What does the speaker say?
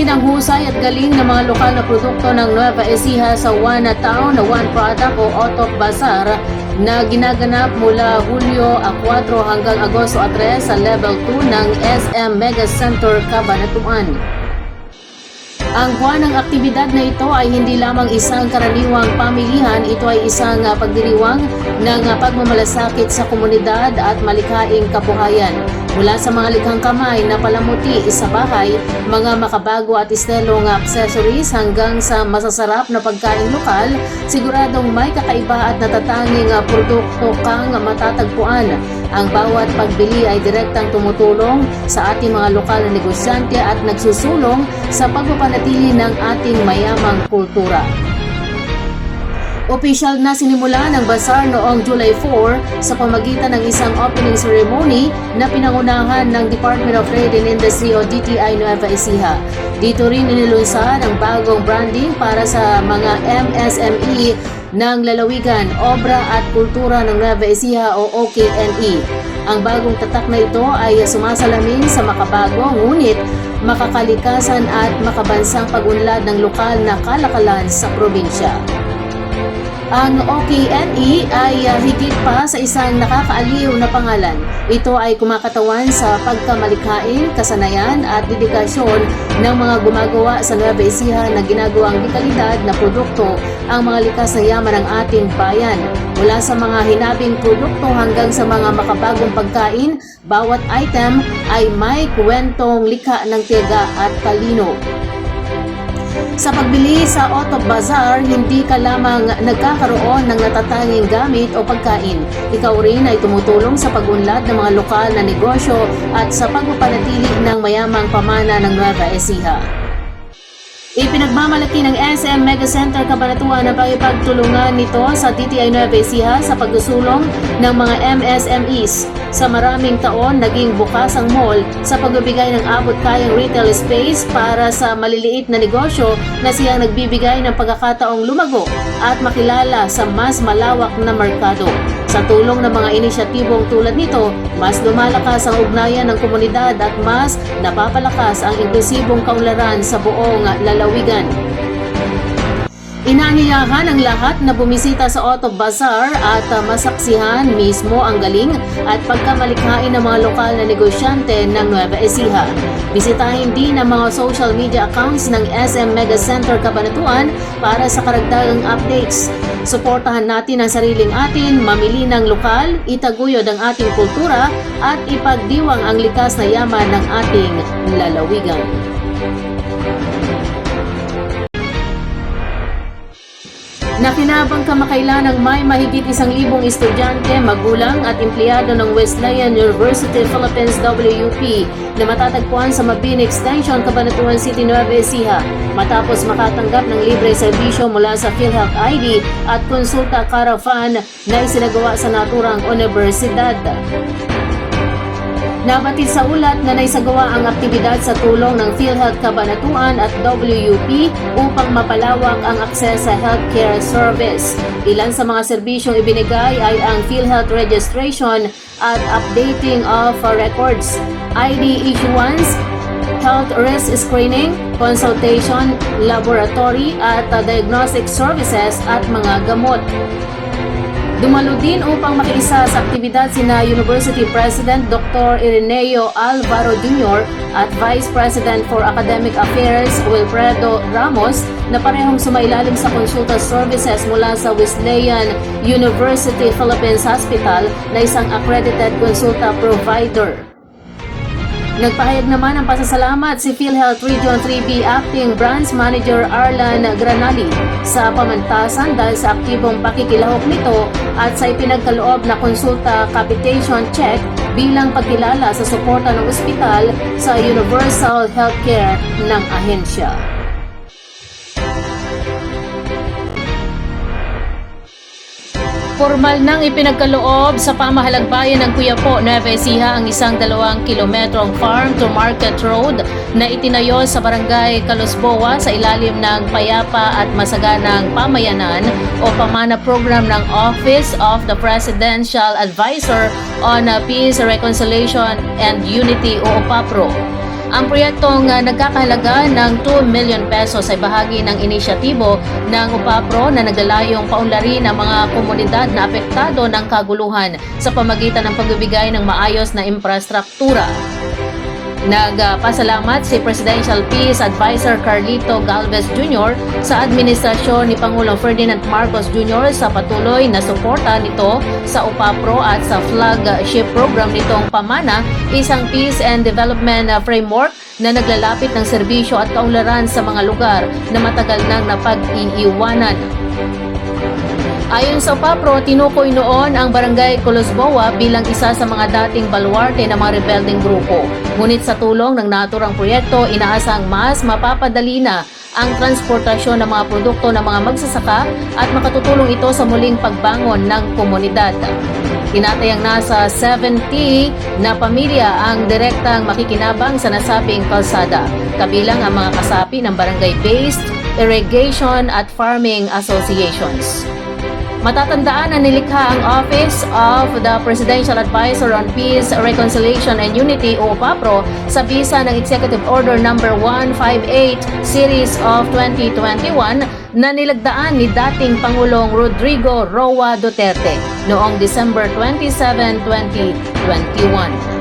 Napansin ang husay at galing ng mga lokal na produkto ng Nueva Ecija sa One Town na One Product o Otop Bazaar na ginaganap mula Hulyo 4 hanggang Agosto 3 sa Level 2 ng SM Mega Center, Cabanatuan. Ang buwan ng aktibidad na ito ay hindi lamang isang karaniwang pamilihan, ito ay isang ah, pagdiriwang ng ah, pagmamalasakit sa komunidad at malikhaing kabuhayan. Mula sa mga likhang kamay na palamuti sa bahay, mga makabago at estelong accessories hanggang sa masasarap na pagkain lokal, siguradong may kakaiba at natatanging produkto kang matatagpuan. Ang bawat pagbili ay direktang tumutulong sa ating mga lokal na negosyante at nagsusulong sa pagpapanatili ng ating mayamang kultura. Opisyal na sinimula ng Bazaar noong July 4 sa pamagitan ng isang opening ceremony na pinangunahan ng Department of Trade and Industry o DTI Nueva Ecija. Dito rin inilunsad ang bagong branding para sa mga MSME ng lalawigan, obra at kultura ng Nueva Ecija o OKNE. Ang bagong tatak na ito ay sumasalamin sa makabago ngunit makakalikasan at makabansang pagunlad ng lokal na kalakalan sa probinsya. Ang OKNE ay uh, higit pa sa isang nakakaaliw na pangalan. Ito ay kumakatawan sa pagkamalikhain, kasanayan at dedikasyon ng mga gumagawa sa Nueva Ecija na ginagawang dekalidad na produkto ang mga likas na yaman ng ating bayan. Mula sa mga hinabing produkto hanggang sa mga makabagong pagkain, bawat item ay may kwentong likha ng tiyaga at talino. Sa pagbili sa Auto Bazaar, hindi ka lamang nagkakaroon ng natatanging gamit o pagkain. Ikaw rin ay tumutulong sa pagunlad ng mga lokal na negosyo at sa pagpapanatili ng mayamang pamana ng Nueva Ecija. Ipinagmamalaki ng SM Mega Center Cabanatuan ang pakipagtulungan nito sa DTI Nueva Ecija sa pagsusulong ng mga MSMEs. Sa maraming taon, naging bukas ang mall sa pagbibigay ng abot kayang retail space para sa maliliit na negosyo na siyang nagbibigay ng pagkakataong lumago at makilala sa mas malawak na merkado. Sa tulong ng mga inisyatibong tulad nito, mas lumalakas ang ugnayan ng komunidad at mas napapalakas ang inklusibong kaunlaran sa buong lalawigan. Inaanyayahan ang lahat na bumisita sa Auto Bazaar at uh, masaksihan mismo ang galing at pagkamalikhain ng mga lokal na negosyante ng Nueva Ecija. Bisitahin din ang mga social media accounts ng SM Mega Center Cabanatuan para sa karagdagang updates. Suportahan natin ang sariling atin, mamili ng lokal, itaguyod ang ating kultura at ipagdiwang ang likas na yaman ng ating lalawigan. Nakinabang kamakailan ng may mahigit isang libong estudyante, magulang at empleyado ng Wesleyan University Philippines WUP na matatagpuan sa Mabini Extension, Cabanatuan City, Nueva Ecija matapos makatanggap ng libre serbisyo mula sa PhilHealth ID at konsulta caravan na isinagawa sa naturang universidad. Nabatid sa ulat na naisagawa ang aktibidad sa tulong ng PhilHealth Cabanatuan at WUP upang mapalawak ang akses sa healthcare service. Ilan sa mga serbisyong ibinigay ay ang PhilHealth registration at updating of records, ID issuance, health risk screening, consultation, laboratory at diagnostic services at mga gamot. Dumalo din upang makiisa sa aktibidad sina University President Dr. Ireneo Alvaro Jr. at Vice President for Academic Affairs Wilfredo Ramos na parehong sumailalim sa consulta services mula sa Wesleyan University Philippines Hospital na isang accredited consulta provider. Nagpahayag naman ng pasasalamat si PhilHealth Region 3B Acting Branch Manager Arlan Granali sa pamantasan dahil sa aktibong pakikilahok nito at sa ipinagkaloob na konsulta capitation check bilang pagkilala sa suporta ng ospital sa universal healthcare ng ahensya. Formal nang ipinagkaloob sa pamahalang bayan ng Kuyapo, Nueva Ecija ang isang dalawang kilometrong farm to market road na itinayo sa barangay Calosboa sa ilalim ng payapa at masaganang pamayanan o pamana program ng Office of the Presidential Advisor on Peace, Reconciliation and Unity o OPAPRO. Ang proyektong uh, nagkakahalaga ng 2 million pesos ay bahagi ng inisyatibo ng UPAPRO na naglalayong paunlarin ang mga komunidad na apektado ng kaguluhan sa pamagitan ng pagbibigay ng maayos na infrastruktura. Nagpasalamat si Presidential Peace Advisor Carlito Galvez Jr. sa administrasyon ni Pangulong Ferdinand Marcos Jr. sa patuloy na suporta nito sa UPAPRO at sa flagship program nitong pamana, isang peace and development framework na naglalapit ng serbisyo at kaunlaran sa mga lugar na matagal nang napag-iiwanan. Ayon sa PAPRO, tinukoy noon ang barangay Colosboa bilang isa sa mga dating baluarte ng mga rebelding grupo. Ngunit sa tulong ng naturang proyekto, inaasang mas mapapadali na ang transportasyon ng mga produkto ng mga magsasaka at makatutulong ito sa muling pagbangon ng komunidad. Tinatayang nasa 70 na pamilya ang direktang makikinabang sa nasabing kalsada, kabilang ang mga kasapi ng barangay-based irrigation at farming associations. Matatandaan na nilikha ang Office of the Presidential Advisor on Peace, Reconciliation and Unity o PAPRO sa bisa ng Executive Order No. 158 Series of 2021 na nilagdaan ni dating Pangulong Rodrigo Roa Duterte noong December 27, 2021.